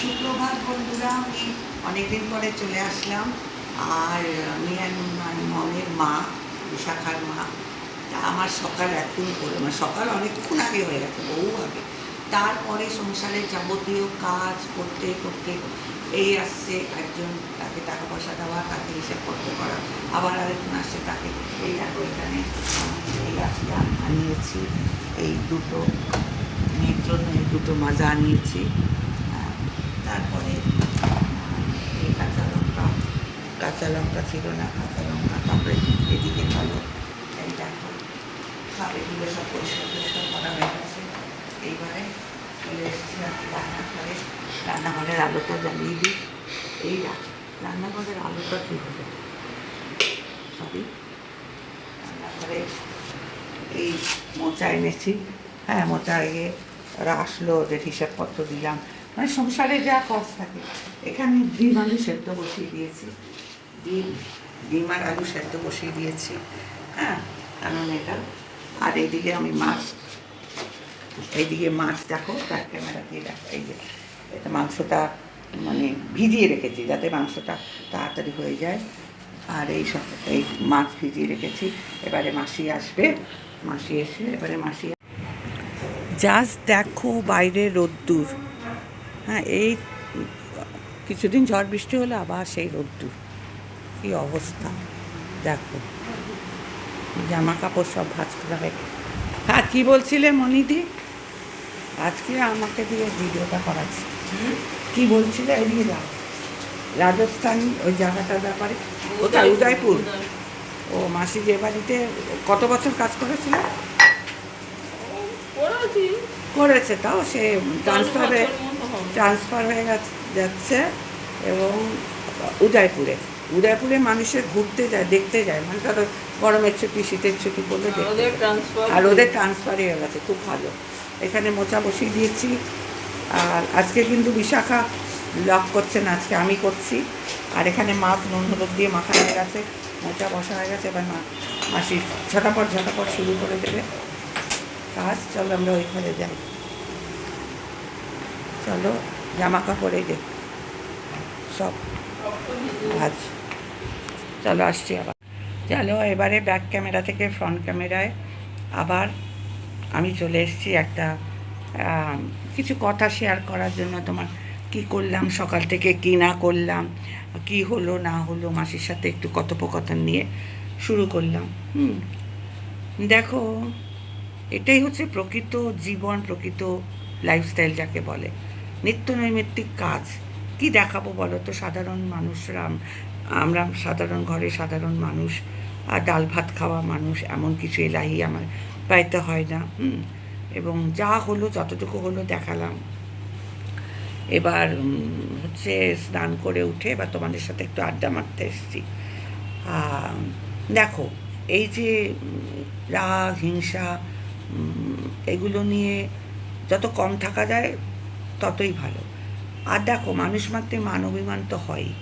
সুপ্রভাত বন্ধুরা, আমি অনেকদিন পরে চলে আসলাম। আর আমি মানে মা, বিশাখার মা, তা আমার সকাল এখন করে মানে সকাল অনেকক্ষণ আগে হয়ে গেছে, বহু আগে। তারপরে সংসারের যাবতীয় কাজ করতে করতে এই আসছে একজন তাকে টাকা পয়সা দেওয়া, তাকে করতে করা, আবার আরেকজন আসছে তাকে এই দেখো এখানে এই গাছটা আনিয়েছি, এই দুটো, মেয়ের জন্য এই দুটো মাজা আনিয়েছি। তারপরে এই কাঁচা লঙ্কা কাঁচা লঙ্কা ছিল না, কাঁচা লঙ্কা তারপরে এদিকে ভালো এই দেখো সব এগুলো সব পরিষ্কার পরিষ্কার করা হয়ে গেছে। এইবারে চলে এসেছি আর রান্নাঘরে। রান্নাঘরের আলোটা জ্বালিয়ে দিই। এই রান্নাঘরের আলোটা কী হবে? সরি, রান্নাঘরে এই মোচা এনেছি। হ্যাঁ মোচা এগে ওরা আসলো ওদের হিসাবপত্র দিলাম। মানে সংসারে যা কাজ থাকে। এখানে ডিম আলু সেদ্ধ বসিয়ে দিয়েছি। ডিম ডিম আর আলু সেদ্ধ বসিয়ে দিয়েছি হ্যাঁ? কারণ এটা, আর এইদিকে আমি মাছ এইদিকে মাছ দেখো, তার ক্যামেরা দিয়ে দেখো, এই যে, এটা মাংসটা মানে ভিজিয়ে রেখেছি, যাতে মাংসটা তাড়াতাড়ি হয়ে যায়। আর এই সব, এই মাছ ভিজিয়ে রেখেছি। এবারে মাসি আসবে, মাসি এসে, এবারে মাসি জাস্ট দেখো বাইরে রোদ্দুর। হ্যাঁ এই কিছুদিন ঝড় বৃষ্টি হলে আবার সেই রোদ্দুর। কী অবস্থা? দেখো। জামা কাপড় সব ভাজ করা হয়ে হ্যাঁ কী বলছিলে মনিদি আজকে আমাকে দিয়ে ভিডিওটা করাচ্ছে। কি বলছিলে? এদিকে যাও রাজস্থান ওই জায়গাটার ব্যাপারে। ওটা উদয়পুর? ও মাসি যে বাড়িতে কত বছর কাজ করেছিল? করেছে। তাও সে ট্রান্সফার হয়ে। ট্রান্সফার হয়ে যাচ্ছে এবং উদয়পুরে। উদয়পুরে মানুষের ঘুরতে যায় দেখতে যায়। মানে ধরো গরমের ছুটি শীতের ছুটি বলে আর ওদের। ট্রান্সফার আর ওদের ট্রান্সফার হয়ে গেছে খুব ভালো। এখানে মোচা বসিয়ে দিয়েছি। আর আজকে কিন্তু বিশাখা লক করছে না আজকে আমি করছি। আর এখানে মাছ নুন হলুদ দিয়ে মাখা হয়ে গেছে। মোচা বসা হয়ে গেছে এবার মা মাসি ঝটাপট ঝটাপট শুরু করে দেবে। কাজ চলো আমরা ওইখানে যাই। চলো জামা কাপড়ে যে সব আজ চলো আসছি আবার। চলো, এবারে ব্যাক ক্যামেরা থেকে ফ্রন্ট ক্যামেরায় আবার আমি চলে এসেছি একটা কিছু কথা শেয়ার করার জন্য তোমার কি করলাম, সকাল থেকে কি না করলাম, কি হলো, না হলো, মাসির সাথে একটু কথোপকথন নিয়ে শুরু করলাম। হুম, দেখো, এটাই হচ্ছে প্রকৃত জীবন, প্রকৃত লাইফস্টাইল যাকে বলে। নিত্য নৈমিত্তিক কাজ। কি দেখাবো বলো তো? সাধারণ মানুষরা আমরা সাধারণ ঘরে সাধারণ মানুষ, আর ডাল ভাত খাওয়া মানুষ, এমন কিছু এলাহি আমার পাইতে হয় না এবং যা হলো, যতটুকু হলো দেখালাম। এবার হচ্ছে স্নান করে উঠে এবার তোমাদের সাথে একটু আড্ডা মারতে এসেছি। দেখো, এই যে, রাগ, হিংসা এগুলো নিয়ে যত কম থাকা যায় ততই ভালো। আর দেখো, মানুষ মাত্রে মান অভিমান তো হয়ই।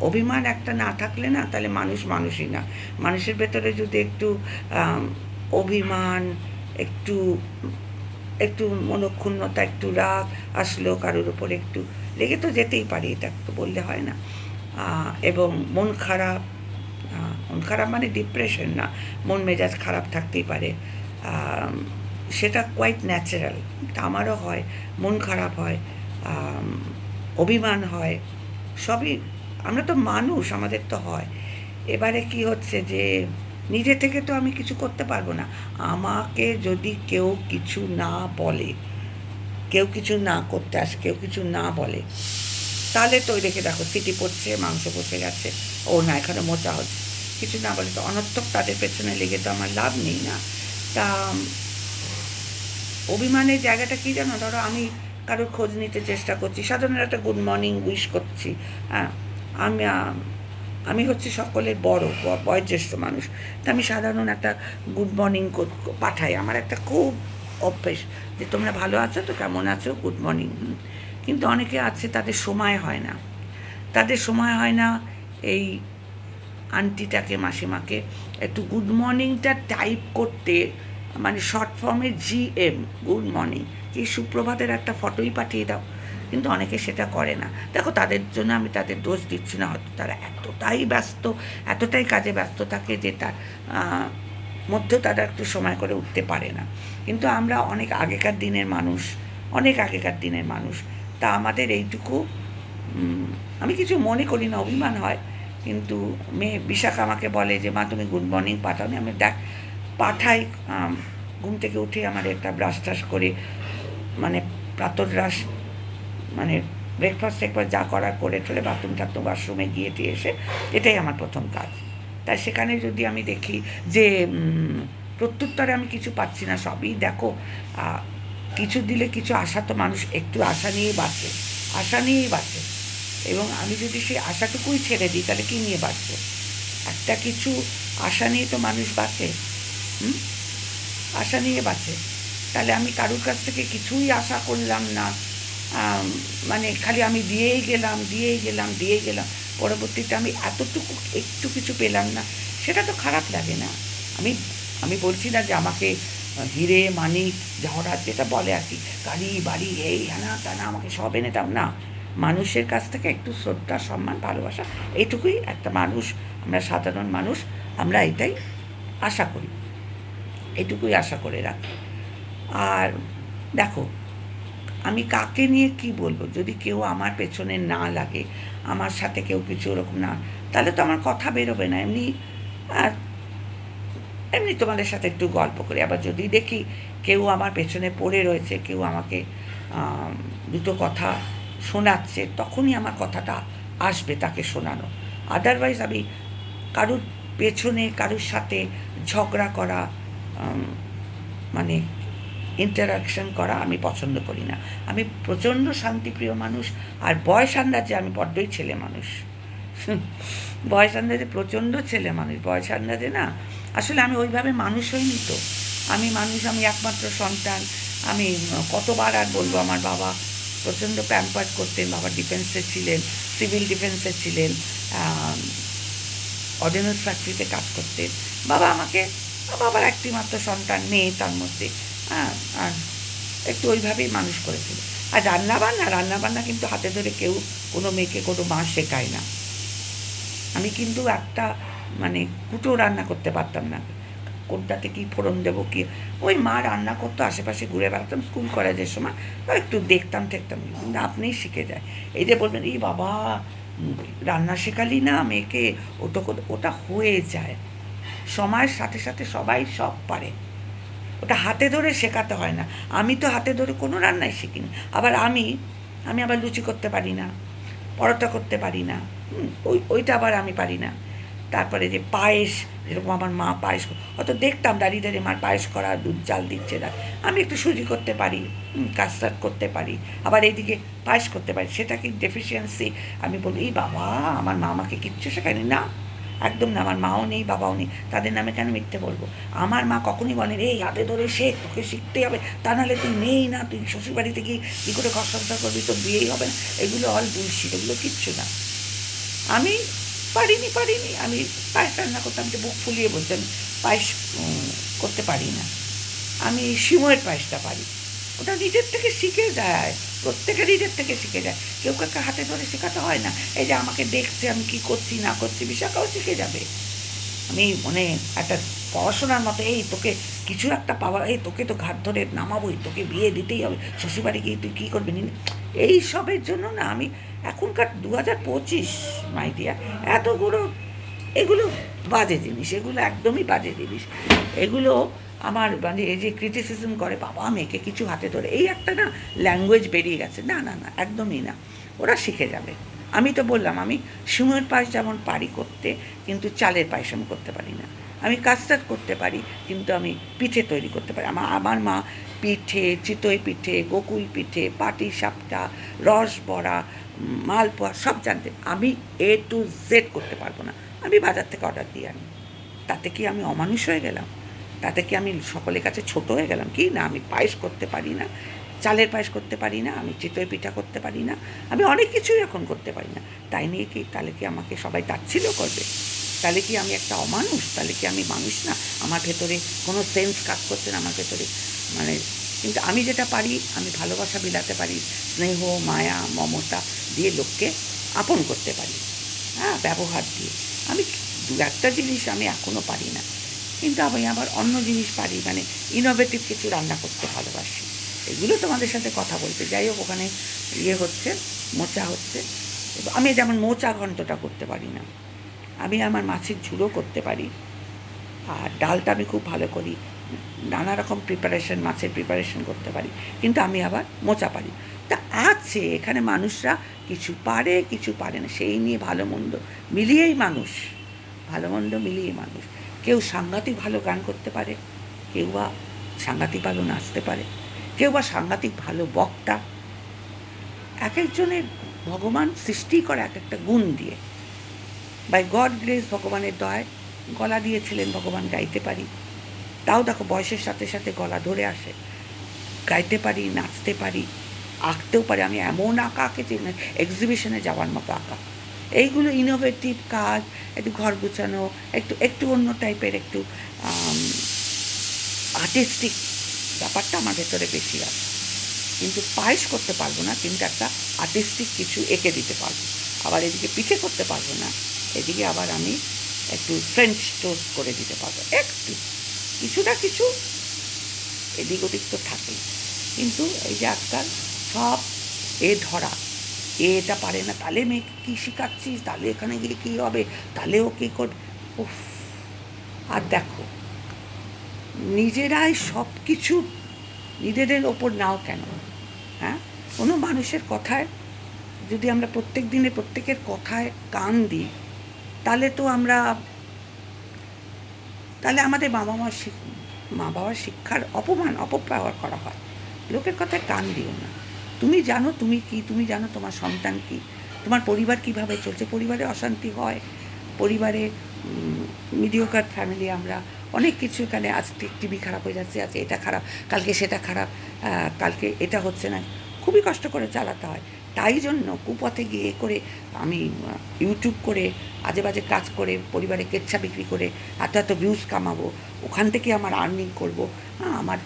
অভিমান একটা না থাকলে না, তাহলে মানুষ মানুষই না। মানুষের ভেতরে যদি একটু অভিমান, একটু একটু মনক্ষুণ্ণতা, একটু রাগ আসলো কারোর উপর একটু, লেগে তো যেতেই পারি, এটা তো বললে হয় না। এবং মন খারাপ মন খারাপ মানে ডিপ্রেশন না, মন মেজাজ খারাপ থাকতেই পারে। সেটা কোয়াইট ন্যাচারাল আমারও হয়, মন খারাপ হয় অভিমান হয়, সবই, আমরা তো মানুষ, আমাদের তো হয়। এবারে কি হচ্ছে যে, নিজে থেকে তো আমি কিছু করতে পারব না। আমাকে যদি কেউ কিছু না বলে, কেউ কিছু না করতে আসে, কেউ কিছু না বলে, তাহলে তো ওই দেখে দেখো সিটি পড়ছে, মাংস বসে গেছে, ও না, এখানে মোচা হচ্ছে। কিছু না বলে তো অনর্থক তাদের পেছনে লেগে তো আমার লাভ নেই না। তা অভিমানের জায়গাটা কি জানো? ধরো আমি কারোর খোঁজ নিতে চেষ্টা করছি। সাধারণ একটা গুড মর্নিং উইশ করছি। হ্যাঁ আমি আমি হচ্ছে সকলের বড় বয়োজ্যেষ্ঠ মানুষ। তা আমি সাধারণ একটা গুড মর্নিং পাঠাই। আমার একটা খুব অভ্যেস যে তোমরা ভালো আছো তো কেমন আছো? গুড মর্নিং কিন্তু অনেকে আছে, তাদের সময় হয় না। তাদের সময় হয় না এই আন্টিটাকে, মাসিমাকে একটু গুড মর্নিংটা টাইপ করতে মানে শর্ট ফর্মে জি এম গুড মর্নিং এই সুপ্রভাতের একটা ফটোই পাঠিয়ে দাও। কিন্তু অনেকে সেটা করে না। দেখো, তাদের জন্য আমি তাদের দোষ দিচ্ছি না, হয়তো তারা এতটাই ব্যস্ত, এতটাই কাজে ব্যস্ত থাকে যে তার মধ্যেও তারা একটু সময় করে উঠতে পারে না। কিন্তু আমরা অনেক আগেকার দিনের মানুষ, অনেক আগেকার দিনের মানুষ। তা আমাদের এইটুকু আমি কিছু মনে করি না, অভিমান হয়। কিন্তু মেয়ে বিশাখা আমাকে বলে যে, মা, তুমি গুড মর্নিং পাঠাও আমি দেখ পাঠাই ঘুম থেকে উঠে আমার একটা ব্রাশ ট্রাশ করে মানে প্রাতরাস মানে ব্রেকফাস্ট টেকফাস্ট যা করার করে চলে বাথরুম টাথরুম ওয়াশরুমে গিয়ে টিয়ে এসে এটাই আমার প্রথম কাজ। তাই সেখানে যদি আমি দেখি যে প্রত্যুত্তরে আমি কিছু পাচ্ছি না, সবই দেখো কিছু দিলে কিছু আশা তো মানুষ, একটু আশা নিয়েই বাঁচে, আশা নিয়েই বাঁচে। এবং আমি যদি সেই আশাটুকুই ছেড়ে দিই, তাহলে কী নিয়ে বাঁচবো? একটা কিছু আশা নিয়ে তো মানুষ বাঁচে। আশা নিয়ে বাঁচে। তাহলে আমি কারুর কাছ থেকে কিছুই আশা করলাম না। মানে খালি আমি দিয়েই গেলাম দিয়েই গেলাম দিয়েই গেলাম। পরবর্তীতে আমি এতটুকু একটু কিছু পেলাম না, সেটা তো খারাপ লাগে না। আমি আমি বলছি না যে আমাকে হিরে, মানিক, জহরাত যেটা বলে আর কি গাড়ি বাড়ি এই হানা টানা আমাকে সব এনে দাও। না, মানুষের কাছ থেকে একটু শ্রদ্ধা, সম্মান, ভালোবাসা, এইটুকুই একটা মানুষ, আমরা সাধারণ মানুষ, আমরা এটাই আশা করি। এটুকুই আশা করে রাখি। আর দেখো, আমি কাকে নিয়ে কি বলব? যদি কেউ আমার পেছনে না লাগে, আমার সাথে কেউ কিছু ওরকম না, তাহলে তো আমার কথা বেরোবে না। এমনি এমনি তোমাদের সাথে একটু গল্প করি। আবার যদি দেখি কেউ আমার পেছনে পড়ে রয়েছে, কেউ আমাকে দুটো কথা শোনাচ্ছে, তখনই আমার কথাটা আসবে তাকে শোনানো। আদারওয়াইজ আমি কারুর পেছনে, কারুর সাথে ঝগড়া করা মানে ইন্টারাকশন করা আমি পছন্দ করি না। আমি প্রচণ্ড শান্তিপ্রিয় মানুষ আর বয়স আন্দাজে আমি বড্ডই ছেলে মানুষ। বয়স আন্দাজে প্রচণ্ড ছেলে মানুষ বয়স আন্দাজে না আসলে আমি ওইভাবে মানুষ হইনি তো। আমি মানুষ আমি একমাত্র সন্তান আমি কতবার আর বলব আমার বাবা প্রচণ্ড প্যাম্পার করতেন বাবা ডিফেন্সে ছিলেন সিভিল ডিফেন্সে ছিলেন আম, অর্ডিন্যান্স ফ্যাক্টরিতে কাজ করতেন। বাবা আমাকে বাবার একটি মাত্র সন্তান মেয়ে তার মধ্যে হ্যাঁ আর একটু ওইভাবেই মানুষ করেছিল আর রান্নাবান্না রান্নাবান্না কিন্তু হাতে ধরে কেউ কোনো মেয়েকে, কোনো মা শেখায় না। আমি কিন্তু একটা মানে কুটো রান্না করতে পারতাম না। কোনটাতে কী ফোড়ন দেবো, কি? ওই মা রান্না করতো, আশেপাশে ঘুরে বেড়াতাম, স্কুল, কলেজের সময়। একটু দেখতাম, ঠেকতাম, কিন্তু আপনিই শিখে যায়। এই যে বলবেন এই বাবা, রান্না শেখালি না মেয়েকে, ওটা ওটা হয়ে যায়। সময়ের সাথে সাথে সবাই সব পারে। ওটা হাতে ধরে শেখাতে হয় না। আমি তো হাতে ধরে কোনো রান্নাই শিখিনি। আবার আমি আমি আবার লুচি করতে পারি না, পরোটা করতে পারি না। ওই, ওইটা আবার আমি পারি না। তারপরে যে পায়েস, যেরকম আমার মা পায়েস হয়তো দেখতাম দাঁড়িয়ে দাঁড়িয়ে মার পায়েস করা, দুধ চাল দিচ্ছে না। আমি একটু সুজি করতে পারি কাস্টার্ড করতে পারি। আবার এইদিকে পায়েস করতে পারি। সেটা কি ডেফিসিয়েন্সি আমি বলি বাবা, আমার মা আমাকে কিচ্ছু শেখায়নি। না একদম না, আমার মাও নেই, বাবাও নেই, তাদের নামে কেন মিথ্যে বলব? আমার মা কখনই বলেন এই হাতে ধরে সে, তোকে শিখতে হবে, তা নাহলে তুই নেই না, তুই শ্বশুরবাড়িতে গিয়ে কী করে ঘর করবি, তোর বিয়েই হবে না। এগুলো অল বুলশিট এগুলো কিচ্ছু না। আমি পারিনি পারিনি, আমি পায়েস রান্না করতাম, যে বুক ফুলিয়ে বলতাম পায়েস করতে পারি না। আমি সিময়ের পায়েসটা পারি। ওটা নিজের থেকে শিখে যায়। প্রত্যেকে নিজের থেকে শিখে যায়। কেউ কাউকে হাতে ধরে শেখাতে হয় না। এই যে আমাকে দেখছে, আমি কি করছি, না করছি বিশাখাও শিখে যাবে। আমি মানে একটা পড়াশোনার মতো, এই তোকে কিছু একটা পাওয়া, এই তোকে তো ঘাট ধরে নামাবোই, তোকে বিয়ে দিতেই হবে। শ্বশুরবাড়ি গিয়ে তুই কী করবি? এই সবের জন্য না আমি এখনকার দু হাজার পঁচিশ মাই মাইডিয়া এতগুলো এগুলো বাজে জিনিস, এগুলো একদমই বাজে জিনিস। এগুলো আমার মানে এই যে ক্রিটিসিজম করে, বাবা, মেয়েকে কিছু হাতে ধরে। এই একটা না ল্যাঙ্গুয়েজ বেরিয়ে গেছে। না না না, একদমই না। ওরা শিখে যাবে। আমি তো বললাম, আমি সিমের পায়েস যেমন পারি করতে, কিন্তু চালের পায়েস আমি করতে পারি না। আমি কাস্টার্ড করতে পারি, কিন্তু আমি পিঠে তৈরি করতে পারি আমার আমার মা পিঠে, চিতই পিঠে, গোকুল পিঠে, পাটি সাপটা, রস বড়া মালপোয়া সব জানতে। আমি এ টু জেড করতে পারব না। আমি বাজার থেকে অর্ডার দিয়ে আনি। তাতে কি আমি অমানুষ হয়ে গেলাম? তাতে কি আমি সকলের কাছে ছোট হয়ে গেলাম? কি না, আমি পায়েস করতে পারি না? চালের পায়েস করতে পারি না? আমি চিতই পিঠা করতে পারি না? আমি অনেক কিছুই এখন করতে পারি না। তাই নিয়ে কি, তাহলে কি আমাকে সবাই তাচ্ছিল্য করবে? তাহলে কি আমি একটা অমানুষ? তাহলে কি আমি মানুষ না? আমার ভেতরে কোনো সেন্স কাজ করছে না, আমার ভেতরে মানে কিন্তু আমি যেটা পারি, আমি ভালোবাসা বিলাতে পারি, স্নেহ, মায়া, মমতা দিয়ে লোককে আপন করতে পারি। হ্যাঁ ব্যবহার দিয়ে। আমি দু একটা জিনিস আমি এখনও পারি না। কিন্তু আমি আবার অন্য জিনিস পারি মানে ইনোভেটিভ কিছু রান্না করতে ভালোবাসি। এগুলো তোমাদের সাথে কথা বলতে। যাই হোক, ওখানে ইয়ে হচ্ছে, মোচা হচ্ছে। আমি যেমন মোচা ঘন্টটা করতে পারি না। আমি আমার মাছের ঝুড়ো করতে পারি। আর ডালটা আমি খুব ভালো করি। নানা রকম প্রিপারেশন মাছের প্রিপারেশন করতে পারি। কিন্তু আমি আবার মোচা পারি। তা আছে, এখানে মানুষরা কিছু পারে কিছু পারে না। সেই নিয়ে ভালো মন্দ মিলিয়েই মানুষ, ভালো মন্দ মিলিয়েই মানুষ। কেউ সাংঘাতিক ভালো গান করতে পারে, কেউ বা সাংঘাতিক ভালো নাচতে পারে, কেউ বা সাংঘাতিক ভালো বক্তা। এক একজনের ভগবান সৃষ্টি করে এক একটা গুণ দিয়ে। বাই গড গ্রেস ভগবানের দয় গলা দিয়েছিলেন ভগবান, গাইতে পারি। তাও দেখো বয়সের সাথে সাথে গলা ধরে আসে। গাইতে পারি, নাচতে পারি। আঁকতেও পারি। আমি এমন আঁকা আঁকেছি মানে এক্সিবিশনে যাওয়ার মতো আঁকা। এইগুলো ইনোভেটিভ কাজ, একটু ঘর গুছানো, একটু একটু অন্য টাইপের একটু আর্টিস্টিক ব্যাপারটা আমার ভেতরে বেশি আছে। কিন্তু পায়েস করতে পারব না, কিন্তু একটা আর্টিস্টিক কিছু এঁকে দিতে পারব। আবার এদিকে পিঠে করতে পারব না, এদিকে আবার আমি একটু ফ্রেঞ্চ টোস্ট করে দিতে পারব, একটু। কিছু না কিছু এদিক ওদিক তো থাকেই। কিন্তু এই যে আজকাল সব। এ ধরা। এ এটা পারে না। তাহলে মেয়েকে কী শেখাচ্ছিস? তাহলে এখানে গিয়ে কী হবে? তাহলে ও কী করবে উফ। আর দেখো, নিজেরাই সব কিছু নিজেদের ওপর নাও কেন? হ্যাঁ? কোনো মানুষের কথায় যদি আমরা প্রত্যেক দিনে প্রত্যেকের কথায় কান দিই, তাহলে তো আমরা, তাহলে আমাদের বাবা শিখ- মা বাবার শিক্ষার অপমান, অপব্যবহার করা হয়। লোকের কথায় কান দিও না। তুমি জানো তুমি কি, তুমি জানো তোমার সন্তান কি, তোমার পরিবার কীভাবে চলছে? পরিবারে অশান্তি হয়, পরিবারে মিডিওকার ফ্যামিলি আমরা অনেক কিছু এখানে আজ টিভি খারাপ হয়ে যাচ্ছে, আজ এটা খারাপ, কালকে সেটা খারাপ কালকে এটা হচ্ছে না। খুবই কষ্ট করে চালাতে হয়। তাই জন্য কুপথে গিয়ে করে আমি ইউটিউব করে, আজে বাজে কাজ করে, পরিবারে কেচ্ছা বিক্রি করে, এত এত ভিউজ কামাবো, ওখান থেকে আমার আর্নিং করব হ্যাঁ আমার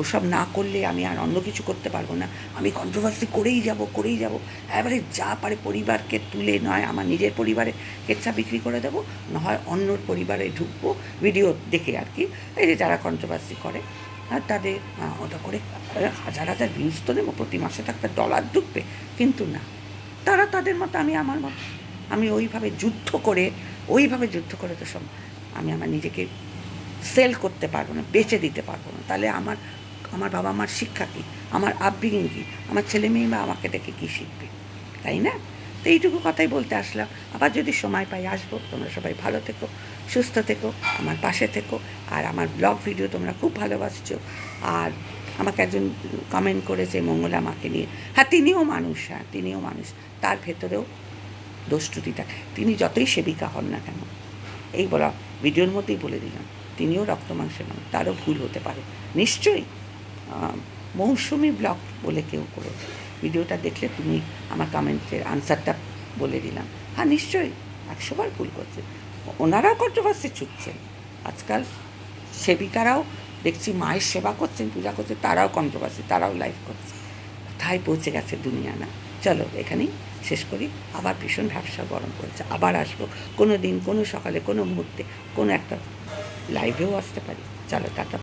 ওসব না করলে আমি আর অন্য কিছু করতে পারব না। আমি কন্ট্রোভার্সি করেই যাব করেই যাব। এবারে যা পারে পরিবারকে তুলে নয়, আমার নিজের পরিবারে কেচ্ছা বিক্রি করে দেবো না হয় অন্যর পরিবারে ঢুকবো ভিডিও দেখে আর কি। এই যে যারা কন্ট্রোভার্সি করে, আর তাদের ওটা করে হাজার হাজার ভিউজ তো নেব প্রতি মাসে তো একটা ডলার ঢুকবে। কিন্তু না, তারা তাদের মতো, আমি আমার মতো। আমি ওইভাবে যুদ্ধ করে, ওইভাবে যুদ্ধ করে তো সব, আমি আমার নিজেকে সেল করতে পারব না, বেচে দিতে পারব না। তাহলে আমার আমার বাবা মার শিক্ষা কী? আমার আপব্রিঙ্গিং কী? আমার ছেলে মেয়ে বা আমাকে দেখে কী শিখবে? তাই না? তো এইটুকু কথাই বলতে আসলাম। আবার যদি সময় পাই, আসব। তোমরা সবাই ভালো থেকো, সুস্থ থেকো, আমার পাশে থেকো। আর আমার ব্লগ ভিডিও তোমরা খুব ভালোবাসছো। আর আমাকে একজন কমেন্ট করেছে মঙ্গলা মাকে নিয়ে। হ্যাঁ তিনিও মানুষ হ্যাঁ তিনিও মানুষ। তার ভেতরেও দোষ থাকে। তিনি যতই সেবিকা হন না কেন, এই বলা ভিডিওর মধ্যেই বলে দিলাম, তিনিও রক্ত মাংসের মানুষ। তারও ভুল হতে পারে। নিশ্চয়ই মৌসুমি ব্লগ বলে কেউ করেছে ভিডিওটা দেখলে তুমি আমার কমেন্টের আনসারটা বলে দিলাম। হ্যাঁ নিশ্চয়ই, একশোবার ভুল করছে। ওনারাও কন্ট্রোভার্সি ছুটছেন। আজকাল সেবিকারাও দেখছি মায়ের সেবা করছেন, পূজা করছেন, তারাও কন্ট্রোভার্সি তারাও লাইভ করছে। কোথায় পৌঁছে গেছে দুনিয়া না? চলো, এখানেই শেষ করি। আবার ভীষণ ব্যবসা গরম করেছে আবার আসব কোনো দিন, কোনো সকালে, কোনো মুহূর্তে, কোনো একটা লাইভেও আসতে পারি। চলো, টাটা।